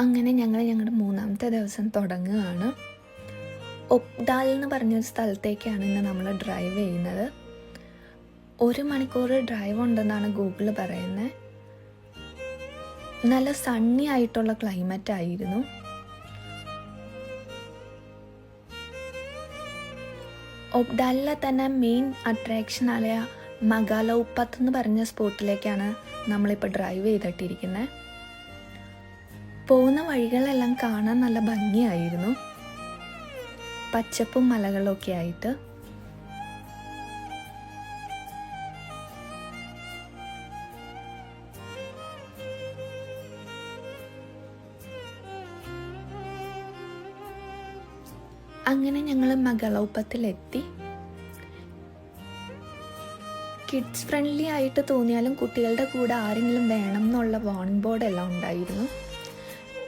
അങ്ങനെ ഞങ്ങൾ ഞങ്ങളുടെ മൂന്നാമത്തെ ദിവസം തുടങ്ങുകയാണ് ഒപ്ദാൽ എന്ന് പറഞ്ഞൊരു സ്ഥലത്തേക്കാണ് ഇന്ന് നമ്മൾ ഡ്രൈവ് ചെയ്യുന്നത്. ഒരു മണിക്കൂർ ഡ്രൈവ് ഉണ്ടെന്നാണ് ഗൂഗിൾ പറയുന്നത് നല്ല സണ്ണി ആയിട്ടുള്ള ക്ലൈമറ്റ് ആയിരുന്നു. ഒബ്ഡാലിലെ തന്നെ മെയിൻ അട്രാക്ഷനായ മഗാലോപ്പത്ത് എന്ന് പറഞ്ഞ സ്പോട്ടിലേക്കാണ് നമ്മളിപ്പോൾ ഡ്രൈവ് ചെയ്തിട്ടിരിക്കുന്നത് പോകുന്ന വഴികളെല്ലാം കാണാൻ നല്ല ഭംഗിയായിരുന്നു. പച്ചപ്പും മലകളൊക്കെ ആയിട്ട്. അങ്ങനെ ഞങ്ങൾ മകളൗപ്പത്തിലെത്തി. കിഡ്സ് ഫ്രണ്ട്ലി ആയിട്ട് തോന്നിയാലും കുട്ടികളുടെ കൂടെ ആരെങ്കിലും വേണം എന്നുള്ള വാണിംഗ് ബോർഡ് എല്ലാം ഉണ്ടായിരുന്നു.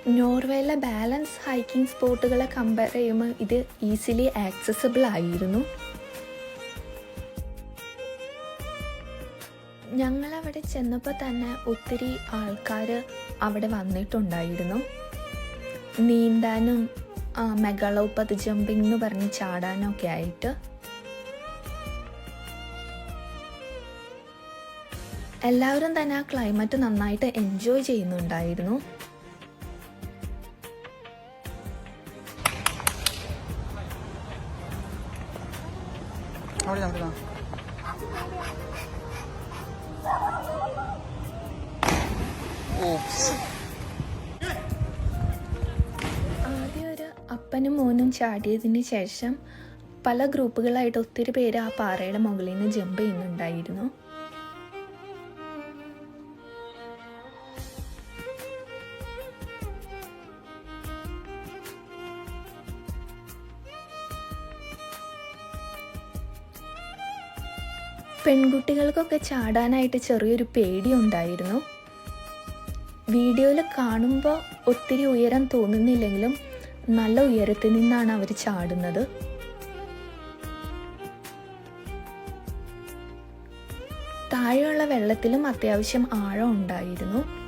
നോർവേയിലെ ബാലൻസ് ഹൈക്കിംഗ് സ്പോട്ടുകളെ കമ്പയർ ചെയ്യുമ്പോൾ ഇത് ഈസിലി ആക്സസിബിൾ ആയിരുന്നു. ഞങ്ങളവിടെ ചെന്നപ്പോൾ തന്നെ ഒത്തിരി ആൾക്കാർ അവിടെ വന്നിട്ടുണ്ടായിരുന്നു. നീന്താനും മെഗളോപ്പത് ജമ്പിംഗ് എന്ന് പറഞ്ഞ് ചാടാനൊക്കെ ആയിട്ട്. എല്ലാവരും തന്നെ ആ ക്ലൈമറ്റ് നന്നായിട്ട് എൻജോയ് ചെയ്യുന്നുണ്ടായിരുന്നു. അവിടെ അവിടെ ഓപ്സ് ആദ്യം ഒരു അപ്പനും മോനും ചാടിയതിന് ശേഷം പല ഗ്രൂപ്പുകളായിട്ട് ഒത്തിരി പേര് ആ പാറയുടെ മുകളിൽ നിന്ന് ജമ്പ് ചെയ്യുന്നുണ്ടായിരുന്നു. പെൺകുട്ടികൾക്കൊക്കെ ചാടാനായിട്ട് ചെറിയൊരു പേടി ഉണ്ടായിരുന്നു വീഡിയോയിൽ കാണുമ്പോൾ ഒത്തിരി ഉയരം തോന്നുന്നില്ലെങ്കിലും നല്ല ഉയരത്തിൽ നിന്നാണ് അവർ ചാടുന്നത്. താഴെയുള്ള വെള്ളത്തിലും അത്യാവശ്യം ആഴം ഉണ്ടായിരുന്നു.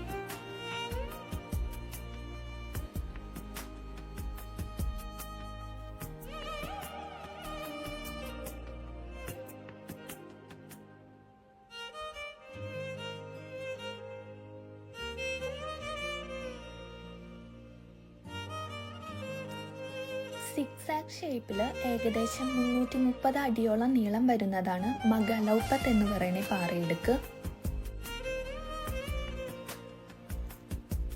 സിക്സ് ആക്ക് ഷേപ്പിൽ ഏകദേശം മുന്നൂറ്റി മുപ്പത് അടിയോളം നീളം വരുന്നതാണ് മഗലൗപ്പത്ത് എന്ന് പറയുന്ന പാറയിടുക്ക്.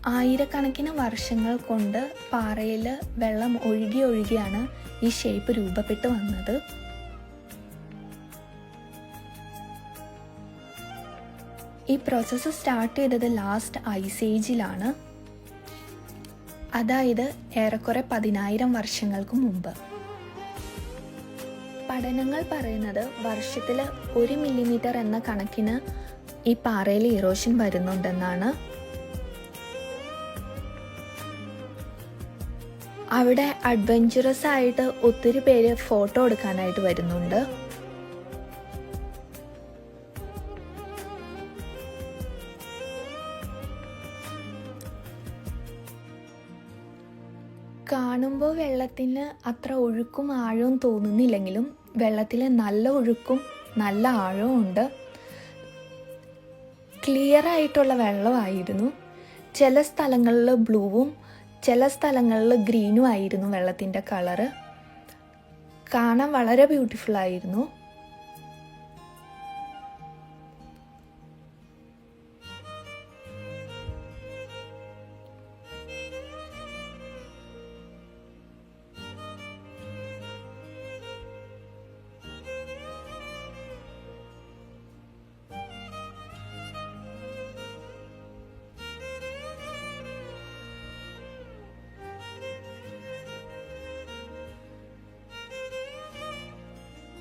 ആയിരക്കണക്കിന് വർഷങ്ങൾ കൊണ്ട് പാറയിൽ വെള്ളം ഒഴുകി ഒഴുകിയാണ് ഈ ഷേപ്പ് രൂപപ്പെട്ടു വന്നത്. ഈ പ്രോസസ്സ് സ്റ്റാർട്ട് ചെയ്തത് ലാസ്റ്റ് ഐസ് ഏജിലാണ് അതായത് ഏറെക്കുറെ പതിനായിരം വർഷങ്ങൾക്ക് മുമ്പ്. പഠനങ്ങൾ പറയുന്നത് വർഷത്തിൽ ഒരു മില്ലിമീറ്റർ എന്ന കണക്കിന് ഈ പാറയിൽ ഇറോഷൻ വരുന്നുണ്ടെന്നാണ്. അവിടെ അഡ്വഞ്ചറസ് ആയിട്ട് ഒത്തിരി പേര് ഫോട്ടോ എടുക്കാനായിട്ട് വരുന്നുണ്ട്. കാണുമ്പോൾ വെള്ളത്തിന് അത്ര ഒഴുക്കും ആഴവും തോന്നുന്നില്ലെങ്കിലും വെള്ളത്തിൽ നല്ല ഒഴുക്കും നല്ല ആഴവും ഉണ്ട്. ക്ലിയർ ആയിട്ടുള്ള വെള്ളമായിരുന്നു. ചില സ്ഥലങ്ങളിൽ ബ്ലൂവും ചില സ്ഥലങ്ങളിൽ ഗ്രീനും ആയിരുന്നു വെള്ളത്തിന്റെ കളറ് കാണാൻ വളരെ ബ്യൂട്ടിഫുൾ ആയിരുന്നു.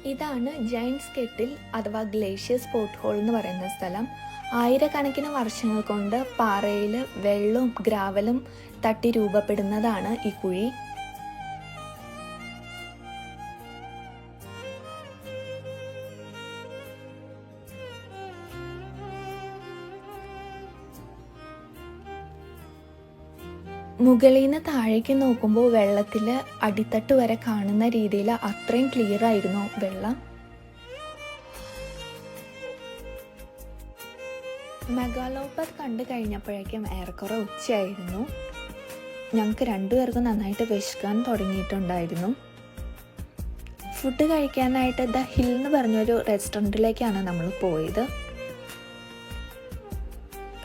ഇതാണ് ജൈൻസ് കെട്ടിൽ അഥവാ ഗ്ലേഷ്യർ സ്പോട്ട് ഹോൾ എന്ന് പറയുന്ന സ്ഥലം. ആയിരക്കണക്കിന് വർഷങ്ങൾ കൊണ്ട് പാറയിൽ വെള്ളവും ഗ്രാവലും തട്ടി രൂപപ്പെടുന്നതാണ് ഈ കുഴി. മുകളിൽ നിന്ന് താഴേക്ക് നോക്കുമ്പോൾ വെള്ളത്തിൽ അടിത്തട്ട് വരെ കാണുന്ന രീതിയിൽ അത്രയും ക്ലിയർ ആയിരുന്നു വെള്ളം. മെഗാലോപ്പത് കണ്ടു കഴിഞ്ഞപ്പോഴേക്കും ഏറെക്കുറെ ഉച്ചയായിരുന്നു. ഞങ്ങൾക്ക് രണ്ടുപേർക്കും നന്നായിട്ട് വിശക്കാൻ തുടങ്ങിയിട്ടുണ്ടായിരുന്നു. ഫുഡ് കഴിക്കാനായിട്ട് ദ ഹിൽ എന്ന് പറഞ്ഞൊരു റെസ്റ്റോറന്റിലേക്കാണ് നമ്മൾ പോയത്.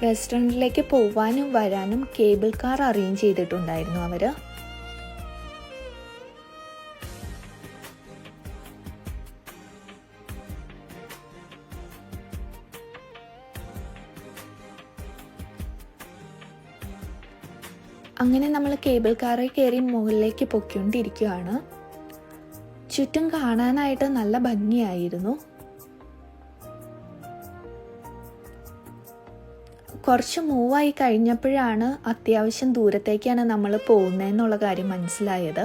റെസ്റ്റോറന്റിലേക്ക് പോവാനും വരാനും കേബിൾ കാർ അറേഞ്ച് ചെയ്തിട്ടുണ്ടായിരുന്നു അവർ അങ്ങനെ നമ്മൾ കേബിൾ കാറിൽ കയറി മുകളിലേക്ക് പൊക്കിക്കൊണ്ടിരിക്കുകയാണ് ചുറ്റും കാണാനായിട്ട് നല്ല ഭംഗിയായിരുന്നു. കുറച്ച് മൂവായി കഴിഞ്ഞപ്പോഴാണ് അത്യാവശ്യം ദൂരത്തേക്കാണ് നമ്മൾ പോകുന്നതെന്നുള്ള കാര്യം മനസ്സിലായത്.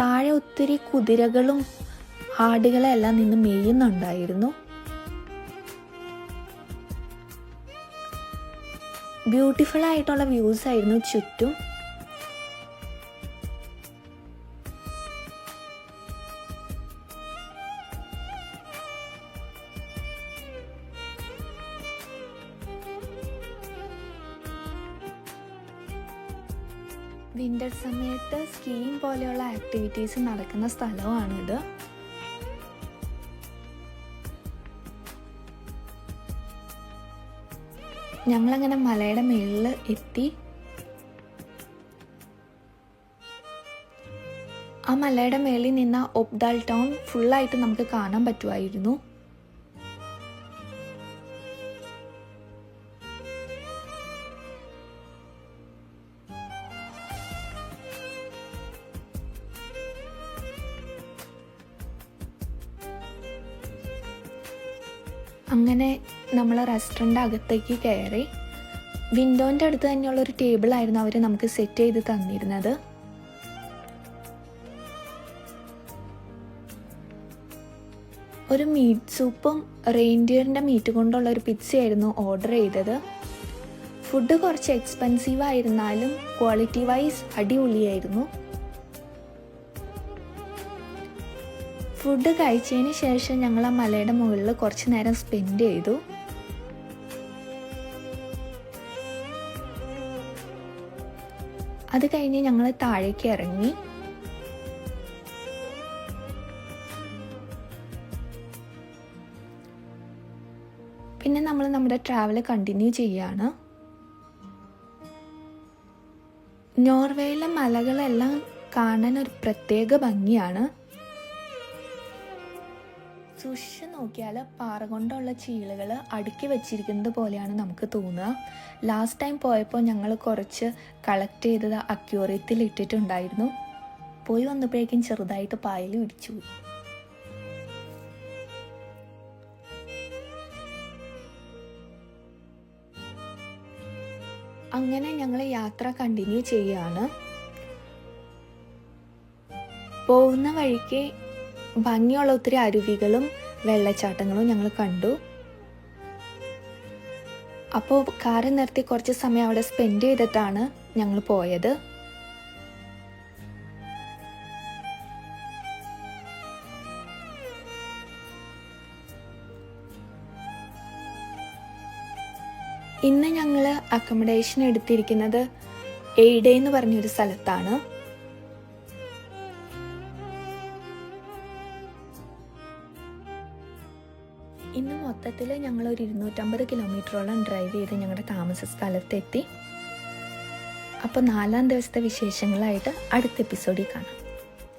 താഴെ ഒത്തിരി കുതിരകളും ആടുകളെല്ലാം നിന്ന് മേയുന്നുണ്ടായിരുന്നു. ബ്യൂട്ടിഫുൾ ആയിട്ടുള്ള വ്യൂസ് ആയിരുന്നു ചുറ്റും. വിന്റർ സമയത്ത് സ്കീയിങ് പോലെയുള്ള ആക്ടിവിറ്റീസ് നടക്കുന്ന സ്ഥലമാണിത്. ഞങ്ങളങ്ങനെ മലയുടെ മേളിൽ എത്തി. ആ മലയുടെ മേളിൽ നിന്ന ഒബ്ദാൽ ടൗൺ ഫുള്ളായിട്ട് നമുക്ക് കാണാൻ പറ്റുമായിരുന്നു. അങ്ങനെ നമ്മൾ റെസ്റ്റോറന്റ് അകത്തേക്ക് കയറി. വിൻഡോന്റെ അടുത്ത് തന്നെയുള്ള ഒരു ടേബിളായിരുന്നു അവർ നമുക്ക് സെറ്റ് ചെയ്ത് തന്നിരുന്നത്. ഒരു മീറ്റ് സൂപ്പും റെയിൻഡിയറിന്റെ മീറ്റ് കൊണ്ടുള്ള ഒരു പിzzയായിരുന്നു ഓർഡർ ചെയ്തത്. ഫുഡ് കുറച്ച് എക്സ്പെൻസീവ് ആയിരുന്നാലും ക്വാളിറ്റി വൈസ് അടിപൊളിയായിരുന്നു. ഫുഡ് കഴിച്ചതിന് ശേഷം ഞങ്ങൾ ആ മലയുടെ മുകളിൽ കുറച്ച് നേരം സ്പെൻഡ് ചെയ്തു. അത് കഴിഞ്ഞ് ഞങ്ങൾ താഴേക്ക് ഇറങ്ങി. പിന്നെ നമ്മൾ നമ്മുടെ ട്രാവൽ കണ്ടിന്യൂ ചെയ്യാണ് നോർവേയിലെ മലകളെല്ലാം കാണാൻ ഒരു പ്രത്യേക ഭംഗിയാണ്. സൂക്ഷിച്ച് നോക്കിയാൽ പാറ കൊണ്ടുള്ള ചീളുകൾ അടുക്കി വെച്ചിരിക്കുന്നത് പോലെയാണ് നമുക്ക് തോന്നുക. ലാസ്റ്റ് ടൈം പോയപ്പോൾ ഞങ്ങൾ കുറച്ച് കളക്ട് ചെയ്തത് അക്യൂറിയത്തിൽ ഇട്ടിട്ടുണ്ടായിരുന്നു. പോയി വന്നപ്പോഴേക്കും ചെറുതായിട്ട് പായൽ ഇടിച്ചു അങ്ങനെ ഞങ്ങൾ യാത്ര കണ്ടിന്യൂ ചെയ്യാണ്. പോകുന്ന വഴിക്ക് ഭംഗിയുള്ള ഒത്തിരി അരുവികളും വെള്ളച്ചാട്ടങ്ങളും ഞങ്ങൾ കണ്ടു. അപ്പോൾ കാറ് നിർത്തി കുറച്ച് സമയം അവിടെ സ്പെൻഡ് ചെയ്തിട്ടാണ് ഞങ്ങൾ പോയത്. ഇന്ന് ഞങ്ങൾ അക്കോമഡേഷൻ എടുത്തിരിക്കുന്നത് എയ്ഡേ എന്ന് പറഞ്ഞൊരു സ്ഥലത്താണ്. മൊത്തത്തിൽ ഞങ്ങൾ ഒരു ഇരുന്നൂറ്റമ്പത് കിലോമീറ്ററോളം ഡ്രൈവ് ചെയ്ത് ഞങ്ങളുടെ താമസ സ്ഥലത്തെത്തി. അപ്പോൾ നാലാം ദിവസത്തെ വിശേഷങ്ങളായിട്ട് അടുത്ത എപ്പിസോഡിൽ കാണാം.